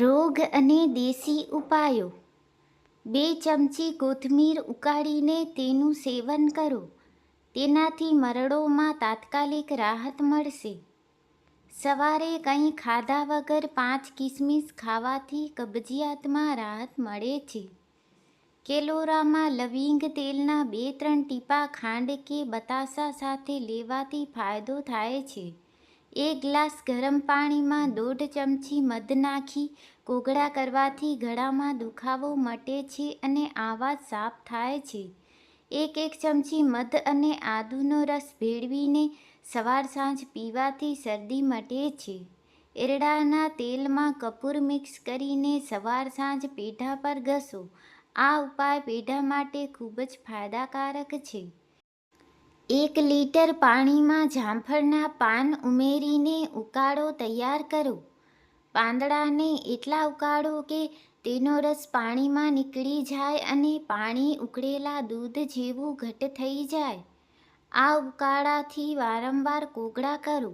રોગ અને દેશી ઉપાયો. બે ચમચી કોથમીર ઉકાળીને તેનું સેવન કરો. તેનાથી મરડોમાં તાત્કાલિક રાહત મળશે. સવારે કંઈ ખાધા વગર પાંચ કિસમિસ ખાવાથી કબજિયાતમાં રાહત મળે છે. કેલોરામાં લવિંગ તેલના બે ત્રણ ટીપા ખાંડ કે બતાસા સાથે લેવાથી ફાયદો થાય છે. એક ગ્લાસ ગરમ પાણીમાં દોઢ ચમચી મધ નાખી, કોગળા કરવાથી ગળામાં દુખાવો મટે છે અને આવાજ સાફ થાય છે. એક એક ચમચી મધ અને આદુનો રસ ભેળવીને સવાર સાંજ પીવાથી શરદી મટે છે. એરડાના તેલમાં કપૂર મિક્સ કરીને સવાર સાંજ પેઢા પર ઘસો. આ ઉપાય પેઢા માટે ખૂબ જ ફાયદાકારક છે. એક લીટર પાણીમાં જામફળના પાન ઉમેરીને ઉકાળો તૈયાર કરો. પાંદડાને એટલા ઉકાળો કે તેનો રસ પાણીમાં નીકળી જાય અને પાણી ઉકળેલા દૂધ જેવું ઘટ થઈ જાય. આ ઉકાળાથી વારંવાર કોગળા કરો.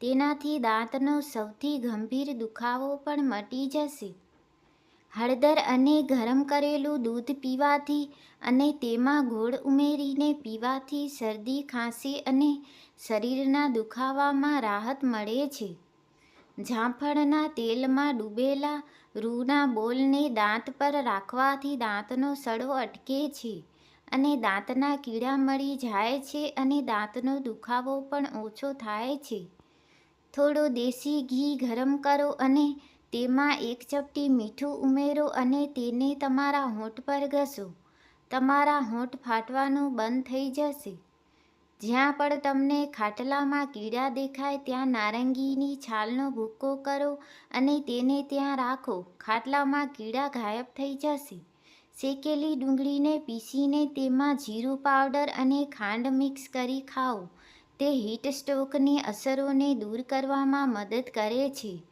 તેનાથી દાંતનો સૌથી ગંભીર દુખાવો પણ મટી જશે. હળદર અને ગરમ કરેલું દૂધ પીવાથી અને તેમાં ગોળ ઉમેરીને પીવાથી શરદી, ખાંસી અને શરીરના દુખાવામાં રાહત મળે છે. જામફળના તેલમાં ડૂબેલા રૂના બોલને દાંત પર રાખવાથી દાંતનો સડો અટકે છે અને દાંતના કીડા મળી જાય છે અને દાંતનો દુખાવો પણ ઓછો થાય છે. થોડો દેશી ઘી ગરમ કરો અને તેમાં એક ચપટી મીઠું ઉમેરો અને તેને તમારા હોઠ પર ઘસો. તમારા હોઠ ફાટવાનું બંધ થઈ જશે. જ્યાં પણ તમને ખાટલામાં કીડા દેખાય ત્યાં નારંગીની છાલનો ભૂક્કો કરો અને તેને ત્યાં રાખો. ખાટલામાં કીડા ગાયબ થઈ જશે. શેકેલી ડુંગળીને પીસીને તેમાં જીરું પાવડર અને ખાંડ મિક્સ કરી ખાઓ. તે હીટ સ્ટ્રોકની અસરોને દૂર કરવામાં મદદ કરે છે.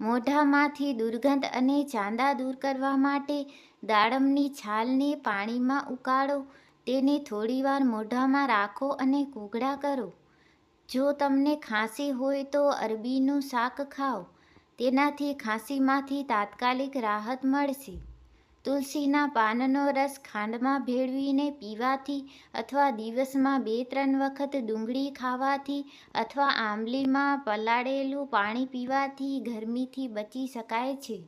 મોઢામાંથી દુર્ગંધ અને ચાંદા દૂર કરવા માટે દાડમની છાલને પાણીમાં ઉકાળો. તેને થોડીવાર મોઢામાં રાખો અને કોગળા કરો. જો તમને ખાંસી હોય તો અરબીનું શાક ખાઓ. તેનાથી ખાંસીમાંથી તાત્કાલિક રાહત મળશે. તુલસીના પાનનો રસ ખાંડમાં ભેળવીને પીવાથી અથવા દિવસમાં બે ત્રણ વખત ડુંગળી ખાવાથી અથવા આંબલીમાં પલાળેલું પાણી પીવાથી ગરમીથી બચી શકાય છે.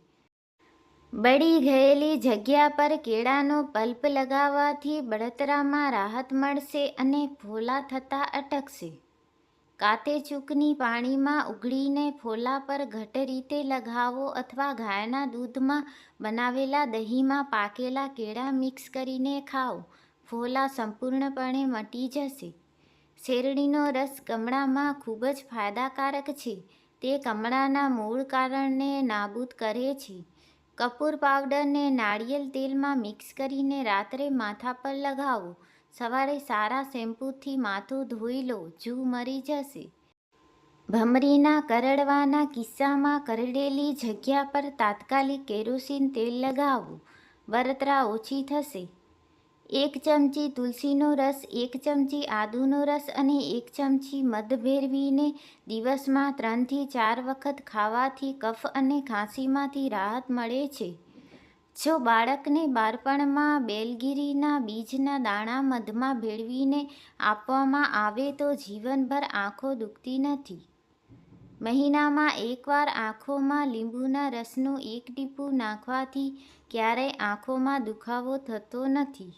બળી ગયેલી જગ્યા પર કેળાનો પલ્પ લગાવવાથી બળતરામાં રાહત મળશે અને ભોલા થતાં અટકશે. કાતે ચૂકની પાણીમાં ઉગળીને ફોલા પર ઘટ રીતે લગાવો અથવા ગાયના દૂધમાં બનાવેલા દહીંમાં પાકેલા કેળા મિક્સ કરીને ખાઓ. ફોલા સંપૂર્ણપણે મટી જશે. શેરડીનો રસ કમળામાં ખૂબ જ ફાયદાકારક છે. તે કમળાના મૂળ કારણને નાબૂદ કરે છે. કપૂર પાવડરને નાળિયેર તેલમાં મિક્સ કરીને રાત્રે માથા પર લગાવો. સવારે સારા શેમ્પૂથી માથું ધોઈ લો, જૂ મરી જશે. ભમરીના કરડવાના કિસ્સામાં કરડેલી જગ્યા પર તાત્કાલિક કેરોસીન તેલ લગાવવું બરતરા ઓછી થશે. એક ચમચી તુલસીનો રસ, એક ચમચી આદુનો રસ અને એક ચમચી મધ ભેરવીને દિવસમાં ત્રણથી ચાર વખત ખાવાથી કફ અને ખાંસીમાંથી રાહત મળે છે. જો બાળકને બાળપણમાં બેલગીરીના બીજના દાણા મધમાં ભેળવીને આપવામાં આવે તો જીવનભર આંખો દુખતી નથી. મહિનામાં એકવાર આંખોમાં લીંબુના રસનું એક ટીપું નાખવાથી ક્યારેય આંખોમાં દુખાવો થતો નથી.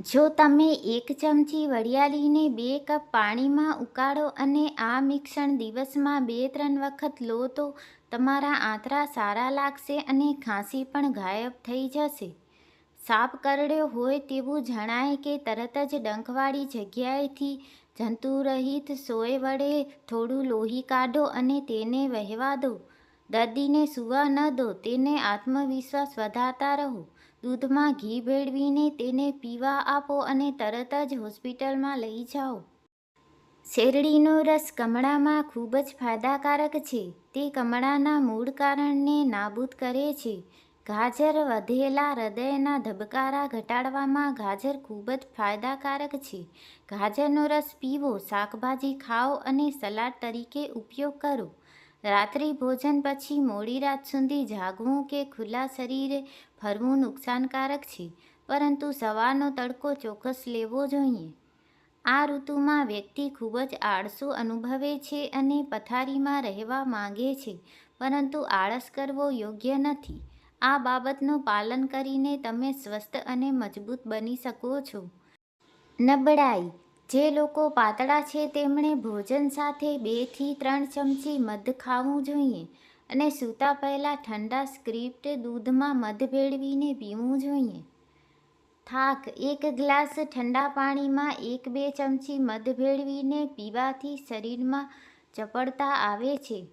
જો તમે એક ચમચી વરિયાળીને બે કપ પાણીમાં ઉકાળો અને આ મિશ્રણ દિવસમાં બે ત્રણ વખત લો તો તમારા આંતરા સારા લાગશે અને ખાંસી પણ ગાયબ થઈ જશે. સાપ કરડ્યો હોય તેવું જણાય કે તરત જ ડંખવાળી જગ્યાએથી જંતુરહિત સોય વડે થોડું લોહી કાઢો અને તેને વહેવા દો. દર્દીને સૂવા ન દો, તેને આત્મવિશ્વાસ વધારતા રહો. દૂધમાં ઘી ભેળવીને તેને પીવા આપો અને તરત જ હોસ્પિટલમાં લઈ જાઓ. શેરડીનો રસ કમળામાં ખૂબ જ ફાયદાકારક છે. તે કમળાના મૂળ કારણને નાબૂદ કરે છે. ગાજર વધેલા હૃદયના ધબકારા ઘટાડવામાં ગાજર ખૂબ જ ફાયદાકારક છે. ગાજરનો રસ પીવો, શાકભાજી ખાઓ અને સલાડ તરીકે ઉપયોગ કરો. રાત્રિ ભોજન પછી મોડી રાત સુધી જાગવું કે ખુલ્લા શરીરે ફરવું નુકસાનકારક છે, પરંતુ સવારનો તડકો ચોક્કસ લેવો જોઈએ. આ ઋતુમાં વ્યક્તિ ખૂબ જ આળસુ અનુભવે છે અને પથારીમાં રહેવા માંગે છે, પરંતુ આળસ કરવો યોગ્ય નથી. આ બાબતનું પાલન કરીને તમે સ્વસ્થ અને મજબૂત બની શકો છો. નબળાઈ જે લોકો પાતળા છે, તેમણે ભોજન સાથે બેથી ત્રણ ચમચી મધ ખાવું જોઈએ અને સૂતા પહેલાં ઠંડા સ્ક્રિપ્ટ દૂધમાં મધ ભેળવીને પીવું જોઈએ. થાક, એક ગ્લાસ ઠંડા પાણીમાં એક બે ચમચી મધ ભેળવીને પીવાથી શરીરમાં ચપળતા આવે છે.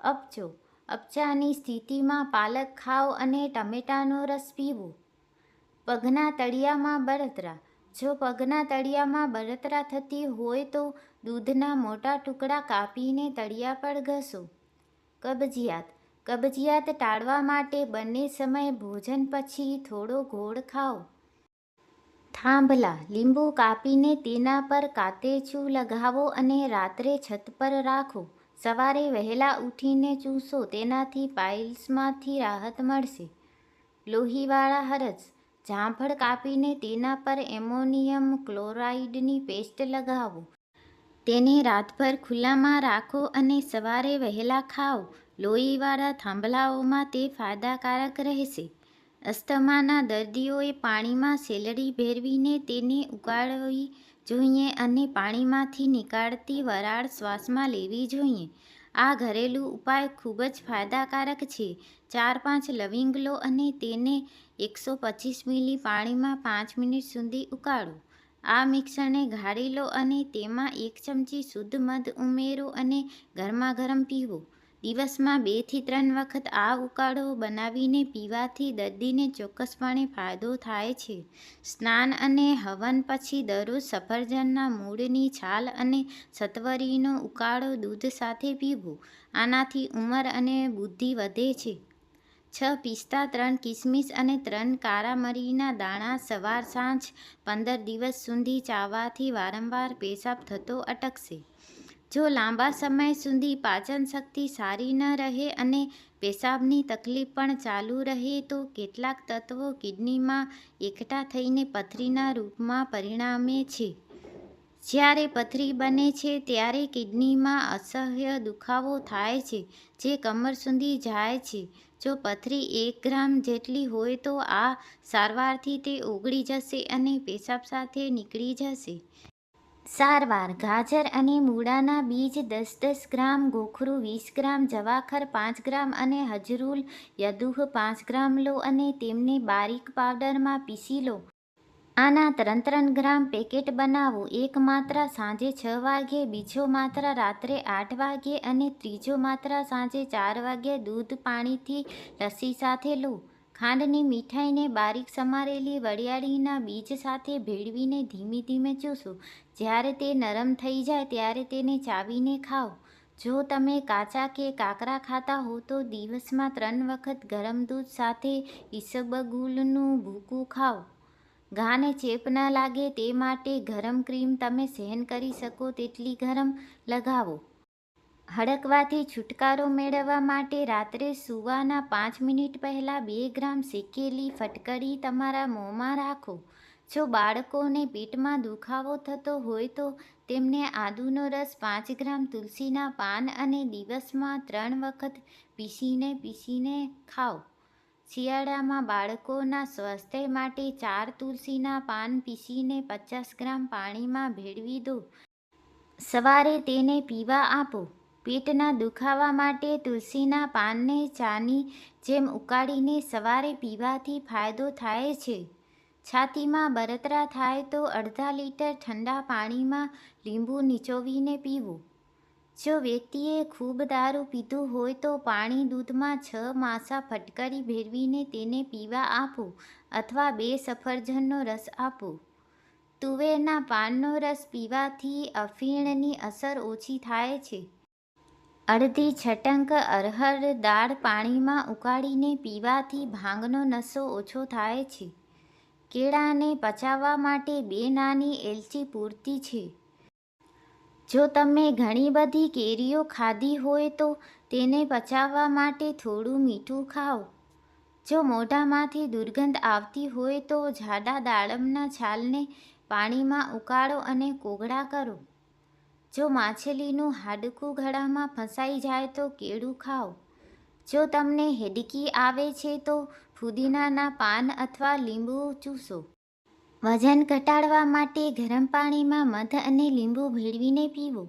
અપચો, અપચાની સ્થિતિમાં પાલક ખાઓ અને ટમેટાનો રસ પીવો. પગના તળિયામાં બળતરા જો પગના તળિયામાં બળતરા થતી હોય તો દૂધના મોટા ટુકડા કાપીને તળિયા પર ઘસો. કબજિયાત. કબજિયાત ટાળવા માટે બંને સમયે ભોજન પછી થોડો ગોળ ખાઓ. થાંભલા. લીંબુ કાપીને તેના પર કાતેચું લગાવો અને રાત્રે છત પર રાખો. સવારે વહેલા ઉઠીને ચૂસો. તેનાથી પાઇલ્સમાંથી રાહત મળશે. લોહીવાળા હરસ. જામફળ કાપીને તેના પર એમોનિયમ ક્લોરાઇડની પેસ્ટ લગાવો. તેને રાતભર ખુલ્લામાં રાખો અને સવારે વહેલા ખાઓ. લોહીવાળા થાંભલાઓમાં તે ફાયદાકારક રહેશે. અસ્થમાના દર્દીઓએ પાણીમાં સેલડી ભેરવીને તેને ઉકાળવી જોઈએ અને પાણીમાંથી નીકાળતી વરાળ શ્વાસમાં લેવી જોઈએ. આ ઘરેલું ઉપાય ખૂબ જ ફાયદાકારક છે. ચાર પાંચ લવિંગ લો અને તેને એકસો પચીસ મિલી પાણીમાં પાંચ મિનિટ સુધી ઉકાળો. આ મિક્સરને ગાળી લો અને તેમાં એક ચમચી શુદ્ધ મધ ઉમેરો અને ગરમા ગરમ પીવો. દિવસમાં બેથી ત્રણ વખત આ ઉકાળો બનાવીને પીવાથી દર્દીને ચોક્કસપણે ફાયદો થાય છે. સ્નાન અને હવન પછી દરરોજ સફરજનના મૂળની છાલ અને સત્વરીનો ઉકાળો દૂધ સાથે પીવો. આનાથી ઉંમર અને બુદ્ધિ વધે છે. છ પિસ્તા, ત્રણ કિસમિસ અને ત્રણ કાળા મરીના દાણા સવાર સાંજ પંદર દિવસ સુધી ચાવવાથી વારંવાર પેશાબ થતો અટકશે. જો લાંબા સમય સુધી પાચન શક્તિ સારી ન રહે અને પેશાબની તકલીફ પણ ચાલુ રહે, તો કેટલાક તત્વો કિડનીમાં એકઠા થઈને પથરીના રૂપમાં પરિણામે છે. જ્યારે પથરી બને છે ત્યારે કિડનીમાં અસહ્ય દુખાવો થાય છે, જે કમર સુધી જાય છે. જો પથરી એક ગ્રામ જેટલી હોય તો આ સારવારથી તે ઓગળી જશે અને પેશાબ સાથે નીકળી જશે. સારવાર, ગાજર અને મૂળાના બીજ દસ દસ ગ્રામ, ગોખરું વીસ ગ્રામ, જવાખર પાંચ ગ્રામ અને હજરૂલ યદુહ પાંચ ગ્રામ લો અને તેમને બારીક પાવડરમાં પીસી લો. આના ત્રણ ત્રણ ગ્રામ પેકેટ બનાવો. એક માત્રા સાંજે છ વાગ્યે, બીજો માત્રા રાત્રે આઠ વાગ્યે અને ત્રીજો માત્રા સાંજે ચાર વાગ્યે દૂધ પાણીથી લસ્સી સાથે લો ખાંડની મીઠાઈને બારીક સમારેલી વડિયાળીના બીજ સાથે ભેળવીને ધીમે ધીમે ચૂસો. જ્યારે તે નરમ થઈ જાય ત્યારે તેને ચાવીને ખાઓ જો તમે કાચા કે કાકરા ખાતા હો તો દિવસમાં ત્રણ વખત ગરમ દૂધ સાથે ઈસબગુલનું ભૂકું ખાઓ. ઘાને ચેપ ન લાગે તે માટે ગરમ ક્રીમ તમે સહન કરી શકો તેટલી ગરમ લગાવો. હડકવાથી છુટકારો મેળવવા માટે રાત્રે સૂવાના પાંચ મિનિટ પહેલાં બે ગ્રામ શેકેલી ફટકડી તમારા મોંમાં રાખો. જો બાળકોને પેટમાં દુખાવો થતો હોય તો તેમને આદુનો રસ પાંચ ગ્રામ તુલસીના પાન અને દિવસમાં ત્રણ વખત પીસીને પીસીને ખાઓ. શિયાળામાં બાળકોના સ્વાસ્થ્ય માટે ચાર તુલસીના પાન પીસીને પચાસ ગ્રામ પાણીમાં ભેળવી દો. સવારે તેને પીવા આપો. પેટના દુખાવા માટે તુલસીના પાનને ચાની જેમ ઉકાળીને સવારે પીવાથી ફાયદો થાય છે. છાતીમાં બળતરા થાય તો અડધા લીટર ઠંડા પાણીમાં લીંબુ નીચોવીને પીવું. જો વ્યક્તિએ ખૂબ દારૂ પીધું હોય તો પાણી દૂધમાં છ માસા ફટકારી ભેરવીને તેને પીવા આપો અથવા બે સફરજનનો રસ આપો. તુવેરના પાનનો રસ પીવાથી અફીણની અસર ઓછી થાય છે. અડધી છટંક અરહર દાળ પાણીમાં ઉકાળીને પીવાથી ભાંગનો નશો ઓછો થાય છે. કેળાને પચાવવા માટે બે નાની એલચી પૂરતી છે. જો તમે ઘણી બધી કેરીઓ ખાધી હોય તો તેને પચાવવા માટે થોડું મીઠું ખાઓ. જો મોઢામાંથી દુર્ગંધ આવતી હોય તો જાડા દાડમના છાલને પાણીમાં ઉકાળો અને કોગળા કરો. જો માછલીનું હાડકું ગળામાં ફસાઈ જાય તો કેળું ખાઓ. જો તમને હેડકી આવે છે તો ફુદીનાના પાન અથવા લીંબુ ચૂસો. વજન ઘટાડવા માટે ગરમ પાણીમાં મધ અને લીંબુ ભેળવીને પીવું.